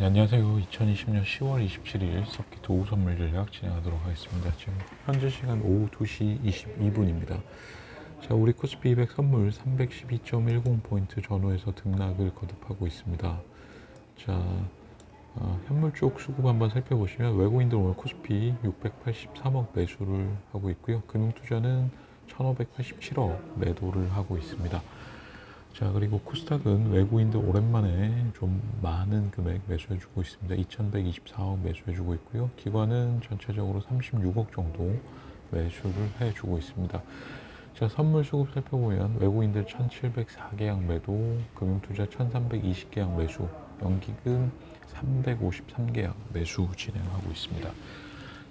네, 안녕하세요. 2020년 10월 27일 서킷 오후 선물 전략 진행하도록 하겠습니다. 지금 현재 시간 오후 2시 22분입니다. 자, 우리 코스피 200 선물 312.10포인트 전후에서 등락을 거듭하고 있습니다. 자, 어, 현물 쪽 수급 한번 살펴보시면 외국인들 오늘 코스피 683억 매수를 하고 있고요. 금융투자는 1587억 매도를 하고 있습니다. 자 그리고 코스닥은 외국인들 오랜만에 좀 많은 금액 매수해주고 있습니다. 2,124억 매수해주고 있고요. 기관은 전체적으로 36억 정도 매수를 해주고 있습니다. 자 선물 수급 살펴보면 외국인들 1,704계약 매도, 금융투자 1,320계약 매수, 연기금 353계약 매수 진행하고 있습니다.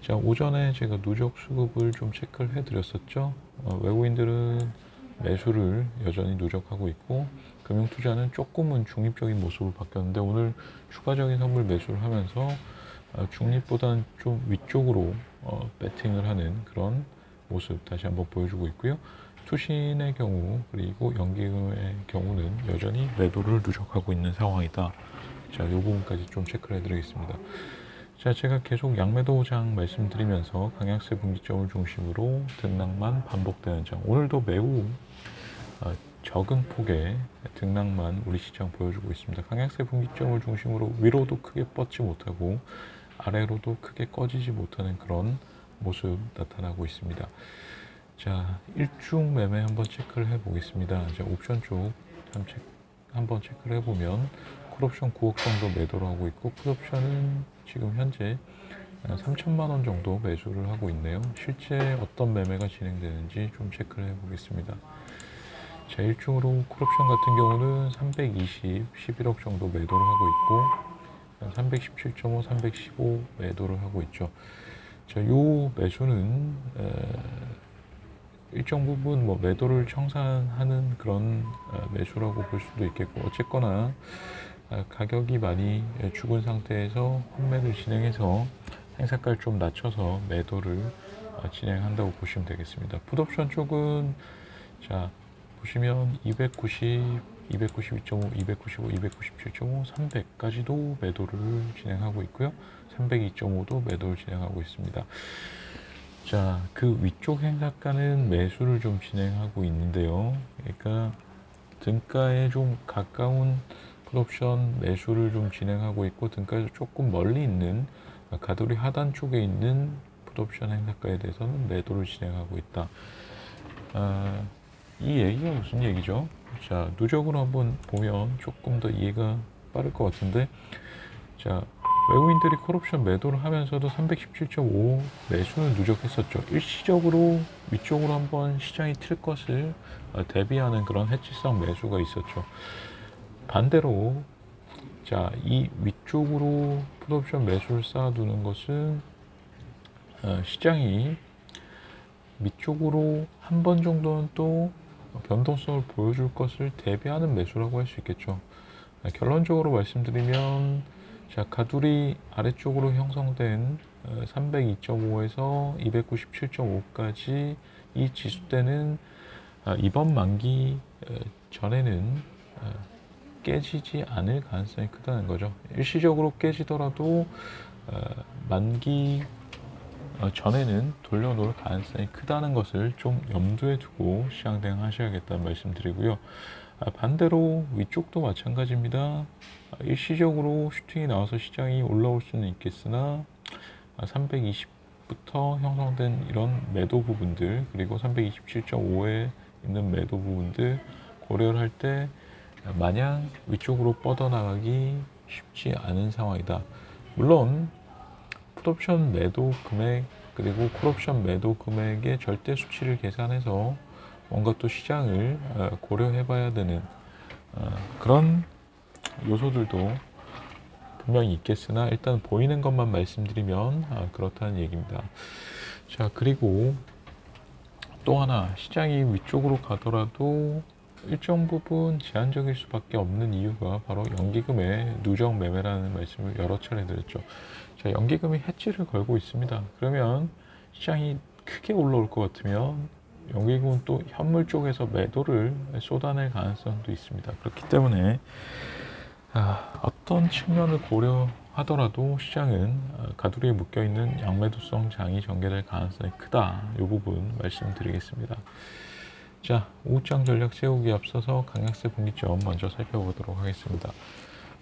자 오전에 제가 누적 수급을 좀 체크를 해드렸었죠. 어, 외국인들은 매수를 여전히 누적하고 있고 금융투자는 조금은 중립적인 모습으로 바뀌었는데 오늘 추가적인 선물 매수를 하면서 어, 중립보다는 좀 위쪽으로 어, 배팅을 하는 그런 모습 다시 한번 보여주고 있고요. 투신의 경우 그리고 연기금의 경우는 여전히 매도를 누적하고 있는 상황이다. 자, 이 부분까지 좀 체크를 해드리겠습니다. 자, 제가 계속 양매도장 말씀드리면서 강약세 분기점을 중심으로 등락만 반복되는 장. 오늘도 매우 어, 적은 폭의 등락만 우리 시장 보여주고 있습니다. 강약세 분기점을 중심으로 위로도 크게 뻗지 못하고 아래로도 크게 꺼지지 못하는 그런 모습 나타나고 있습니다. 자, 일중 매매 한번 체크를 해 보겠습니다. 자, 옵션 쪽 한번 체크 를 해보면 콜옵션 9억 정도 매도를 하고 있고 풋옵션은 지금 현재 3천만 원 정도 매수를 하고 있네요. 실제 어떤 매매가 진행되는지 좀 체크를 해보겠습니다. 자, 일중으로 콜옵션 같은 경우는 320, 11억 정도 매도를 하고 있고 317.5, 315 매도를 하고 있죠. 자, 요 매수는 에, 일정 부분 뭐 매도를 청산하는 그런 어, 매수라고 볼 수도 있겠고 어쨌거나 아, 가격이 많이 죽은 상태에서 환매를 진행해서 행사가를 좀 낮춰서 매도를 어, 진행한다고 보시면 되겠습니다. 풋옵션 쪽은 자 보시면 290, 292.5, 295, 297.5, 300까지도 매도를 진행하고 있고요. 302.5도 매도를 진행하고 있습니다. 자, 그 위쪽 행사가는 매수를 좀 진행하고 있는데요. 그러니까 등가에 좀 가까운 풋옵션 매수를 좀 진행하고 있고 등가에서 조금 멀리 있는 가돌이 하단 쪽에 있는 풋옵션 행사가에 대해서는 매도를 진행하고 있다. 아, 이 얘기가 무슨 얘기죠? 자, 누적으로 한번 보면 조금 더 이해가 빠를 것 같은데, 자, 외국인들이 콜옵션 매도를 하면서도 317.5 매수는 누적했었죠. 일시적으로 위쪽으로 한번 시장이 틀 것을 어, 대비하는 그런 해치성 매수가 있었죠. 반대로 자, 이 위쪽으로 풋옵션 매수를 쌓아두는 것은 어, 시장이 밑쪽으로 한 번 정도는 또 변동성을 보여줄 것을 대비하는 매수라고 할 수 있겠죠. 아, 결론적으로 말씀드리면 자 가두리 아래쪽으로 형성된 302.5에서 어, 297.5까지 이 지수대는 아, 이번 만기 어, 전에는 어, 깨지지 않을 가능성이 크다는 거죠. 일시적으로 깨지더라도 만기 전에는 돌려놓을 가능성이 크다는 것을 좀 염두에 두고 시장 대응하셔야겠다는 말씀드리고요. 아, 반대로 위쪽도 마찬가지입니다. 아, 일시적으로 슈팅이 나와서 시장이 올라올 수는 있겠으나 320부터 아, 형성된 이런 매도 부분들 그리고 327.5에 있는 매도 부분들 고려를 할 때 마냥 위쪽으로 뻗어나가기 쉽지 않은 상황이다. 물론 풋옵션 매도 금액 그리고 콜옵션 매도 금액의 절대 수치를 계산해서 뭔가 또 시장을 어, 고려해 봐야 되는 어, 그런 요소들도 분명히 있겠으나 일단 보이는 것만 말씀드리면 아, 그렇다는 얘기입니다. 자 그리고 또 하나 시장이 위쪽으로 가더라도 일정 부분 제한적일 수밖에 없는 이유가 바로 연기금의 누적 매매라는 말씀을 여러 차례 드렸죠. 자, 연기금이 해지를 걸고 있습니다. 그러면 시장이 크게 올라올 것 같으면 연기금은 또 현물 쪽에서 매도를 쏟아낼 가능성도 있습니다. 그렇기 때문에 아, 어떤 측면을 고려하더라도 시장은 어, 가두리에 묶여 있는 양매도성 장이 전개될 가능성이 크다. 이 부분 말씀드리겠습니다. 자, 우장 전략 세우기 앞서서 강약세 분기점 먼저 살펴보도록 하겠습니다.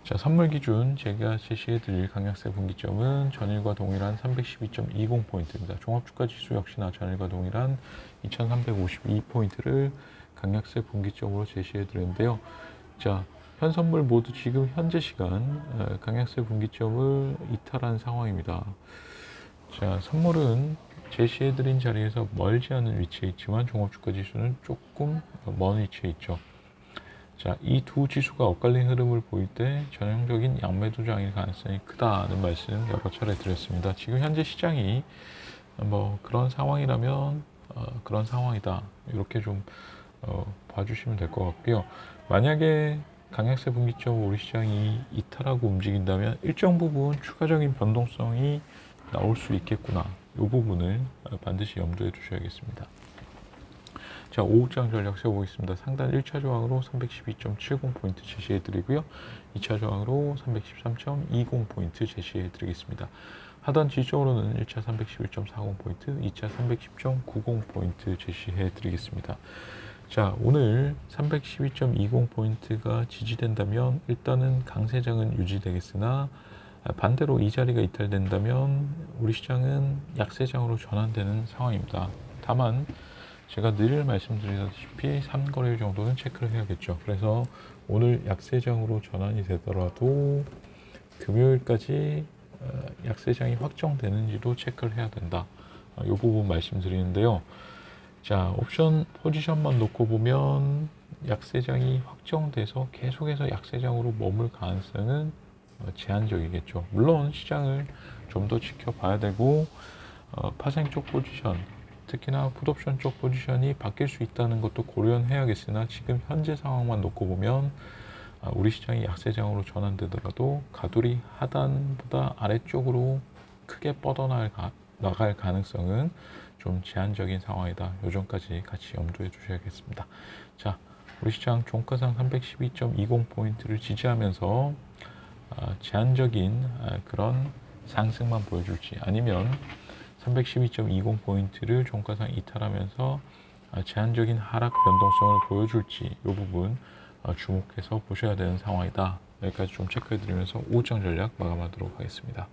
자, 선물 기준 제가 제시해 드릴 강약세 분기점은 전일과 동일한 312.20포인트입니다. 종합주가 지수 역시나 전일과 동일한 2352포인트를 강약세 분기점으로 제시해 드렸는데요. 자, 현 선물 모두 지금 현재 시간 어, 강약세 분기점을 이탈한 상황입니다. 자, 선물은 제시해 드린 자리에서 멀지 않은 위치에 있지만 종합주가 지수는 조금 먼 위치에 있죠. 자, 이 두 지수가 엇갈린 흐름을 보일 때 전형적인 양매도장일 가능성이 크다는 말씀 여러 차례 드렸습니다. 지금 현재 시장이 뭐 그런 상황이라면 어, 그런 상황이다. 이렇게 좀 어, 봐주시면 될 것 같고요. 만약에 강약세 분기점 우리 시장이 이탈하고 움직인다면 일정 부분 추가적인 변동성이 나올 수 있겠구나. 이 부분을 어, 반드시 염두에 두셔야겠습니다. 자, 5장 전략 세워보겠습니다. 상단 1차 저항으로 312.70포인트 제시해 드리고요. 2차 저항으로 313.20포인트 제시해 드리겠습니다. 하단 지지적으로는 1차 311.40포인트, 2차 310.90포인트 제시해 드리겠습니다. 자, 오늘 312.20포인트가 지지된다면 일단은 강세장은 유지되겠으나 반대로 이 자리가 이탈된다면 우리 시장은 약세장으로 전환되는 상황입니다. 다만 제가 늘 말씀드리다시피 3거래일 정도는 체크를 해야겠죠. 그래서 오늘 약세장으로 전환이 되더라도 금요일까지 어, 약세장이 확정되는지도 체크를 해야 된다. 어, 이 부분 말씀드리는데요. 자, 옵션 포지션만 놓고 보면 약세장이 확정돼서 계속해서 약세장으로 머물 가능성은 어, 제한적이겠죠. 물론 시장을 좀 더 지켜봐야 되고 어, 파생 쪽 포지션 특히나 풋옵션 쪽 포지션이 바뀔 수 있다는 것도 고려는 해야겠으나 지금 현재 상황만 놓고 보면 아, 우리 시장이 약세장으로 전환되더라도 가두리 하단보다 아래쪽으로 크게 뻗어나갈 가능성은 좀 제한적인 상황이다. 요점까지 같이 염두에 두셔야겠습니다. 자, 우리 시장 종가상 312.20포인트를 지지하면서 아, 제한적인 아, 그런 상승만 보여줄지 아니면 312.20포인트를 종가상 이탈하면서 아, 제한적인 하락 변동성을 보여줄지 이 부분 아, 주목해서 보셔야 되는 상황이다. 여기까지 좀 체크해 드리면서 5장 전략 마감하도록 하겠습니다.